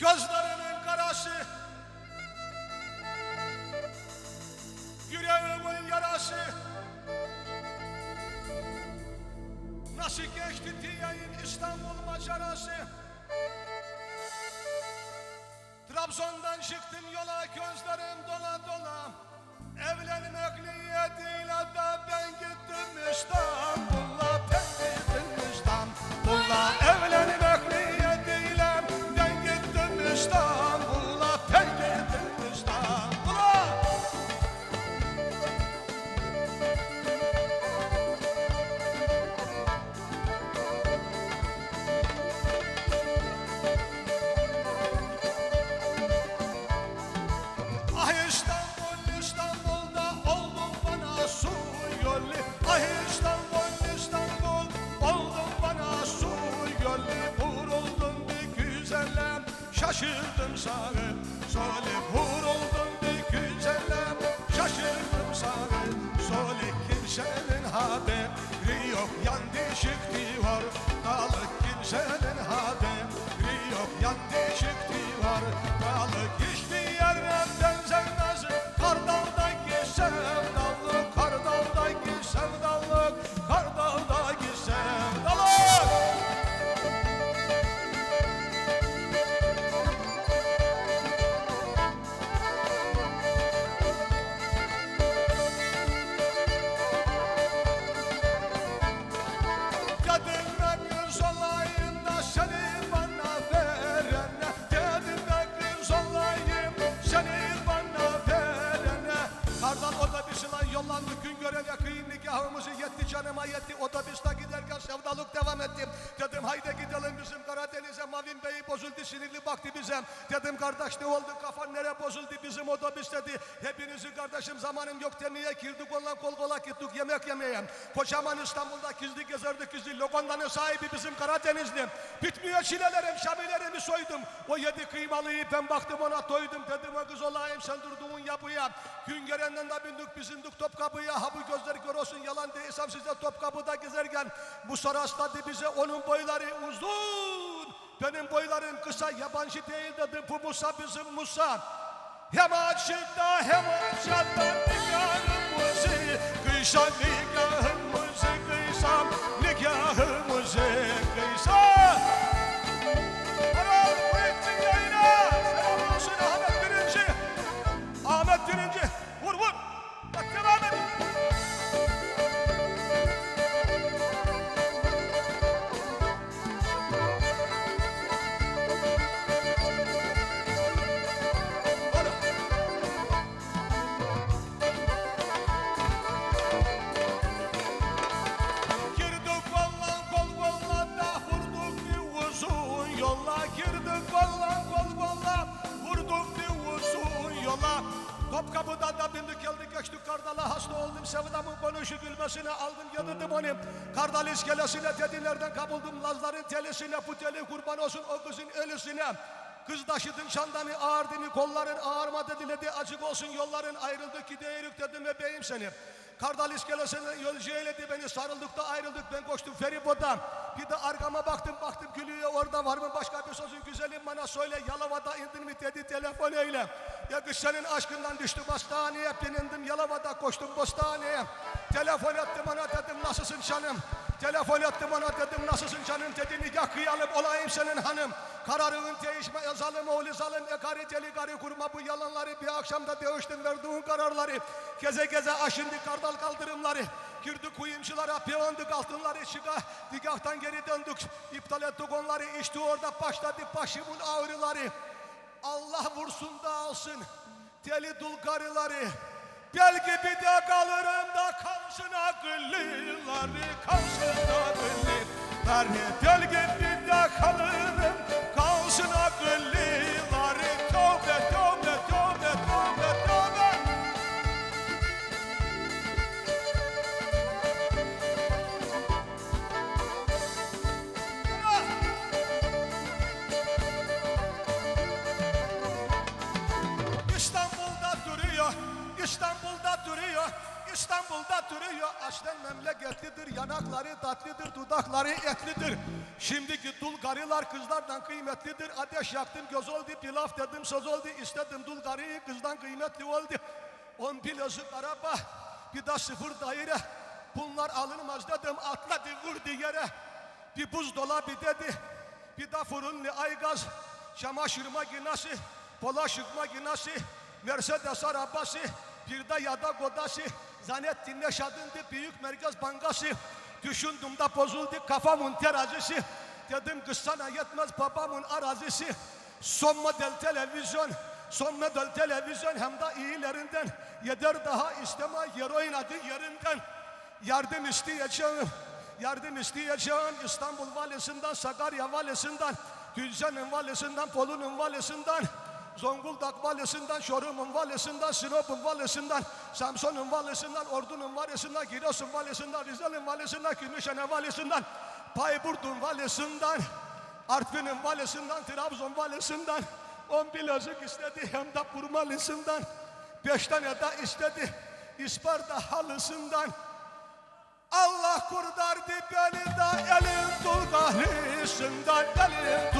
Gözlerimin karası Yüreğimin yarası Nasıl geçti diyeyim İstanbul macerası. Trabzon'dan çıktım yola gözlerim dola dola. Evlenmek niyetiyle de ben gittim İstanbul'a Kardan otobüsüne yollandık gün görene kıyım nikahımızı yetti canıma yetti. Otobüste giderken sevdalık devam ettim Dedim haydi gidelim bizim Karadeniz'e. Mavin Bey bozuldu sinirli baktı bize. Dedim kardeş ne oldu? Kafan nere bozuldu? Bizim otobüs dedi Hepinizi kardeşim zamanım yok demeye girdik? Onunla kol kola gittik yemek yemeye. Kocaman İstanbul'da gizli gezerdik gizli Lokandanın sahibi bizim Karadenizli. Bitmiyor çilelerim şabilerimi soydum. O yedi kıymalıyı ben baktım ona doydum Dedim o kız olayım sen durduğun yapıya. Gün gelenden de bindik bizindik Topkapı'ya Ha bu gözler kör olsun yalan değilsem size Topkapı'da gezerken Bu sarasladı bize onun boyları uzun. Benim boylarım kısa yabancı değil dedi bu Musa bizim Musa. Hem açıkta hem aşağıda nikahımızı Kıysa nikahımızı kıysam sevdamın konuşu gülmesine aldım yedirdim onu. Kardal iskelesine dedilerden kabuldum Lazların telisine bu teli kurban olsun o kızın ölüsüne. Kız taşıdın çandanı ağırdını kolların ağırmadı diledi açık olsun yolların ayrıldık gideyirik dedim bebeğim seni. Kardal iskelesine yolcu eyledi beni sarıldık da ayrıldık ben koştum feribota Bir de arkama baktım baktım gülüyor. Orada var mı başka bir sözün? Güzelim bana söyle Yalova'da indin mi dedi telefon eyle. Ya kız senin aşkından düştüm hastaneye ben indim. Yalova'da koştum bostaneye Telefon ettim ona dedim nasılsın canım? Telefon ettim ona dedim nasılsın canım? Dedi nikah kıyalım olayım senin hanım. Kararın değişme yazalım oğlu zalım. E karı deli karı kurma bu yalanları bir akşamda değiştin verdiğin kararları. Geze geze aşındı kardal kaldırımları Girdik kuyumculara piyondik altınları çıka Nikahtan geri döndük. İptal ettik onları işte orada başladı başımın ağrıları. Allah vursun da alsın deli dul karıları Gel gibi de kalırım da kalsın akıllıları Kalsın akıllıları Gel gibi de kalırım İstanbul'da duruyor, İstanbul'da duruyor. Aslen memleketlidir yanakları tatlıdır dudakları etlidir. Şimdiki dul karılar kızlardan kıymetlidir. Ateş yaktım göz oldu pilav dedim söz oldu. İstedim dul karıyı kızdan kıymetli oldu. On bilezik araba bir de sıfır daire. Bunlar alınmaz dedim atladı vurdu yere. Bir buzdolabı dedi bir de fırınlı aygaz. Çamaşır makinesi bulaşık makinesi Mercedes arabası bir de yada kodası zannettin yaşadığında büyük merkez bankası düşündüm de bozuldu kafamın terazisi dedim kız sana yetmez babamın arazisi. Son model televizyon son model televizyon hem de iyilerinden. Yeder daha isteme yer oynadı yerinden. Yardım isteyeceğim yardım isteyeceğim. İstanbul valisinden Sakarya valisinden Düzce'nin valisinden Polu'nun valisinden Zonguldak valisinden, Çorum'un valisinden, Sinop'un valisinden, Samsun'un valisinden, Ordu'nun valisinden, Giresun valisinden, Rize'nin valisinden, Gümüşhane valisinden, Bayburt'un valisinden, Artvin'in valisinden, Trabzon valisinden, on bilezik istedi hem de kurmalısından, beş istedi İsparta halısından. Allah kurtardı beni de elin dulgarısından, elin dulgarısından Allah kurtardı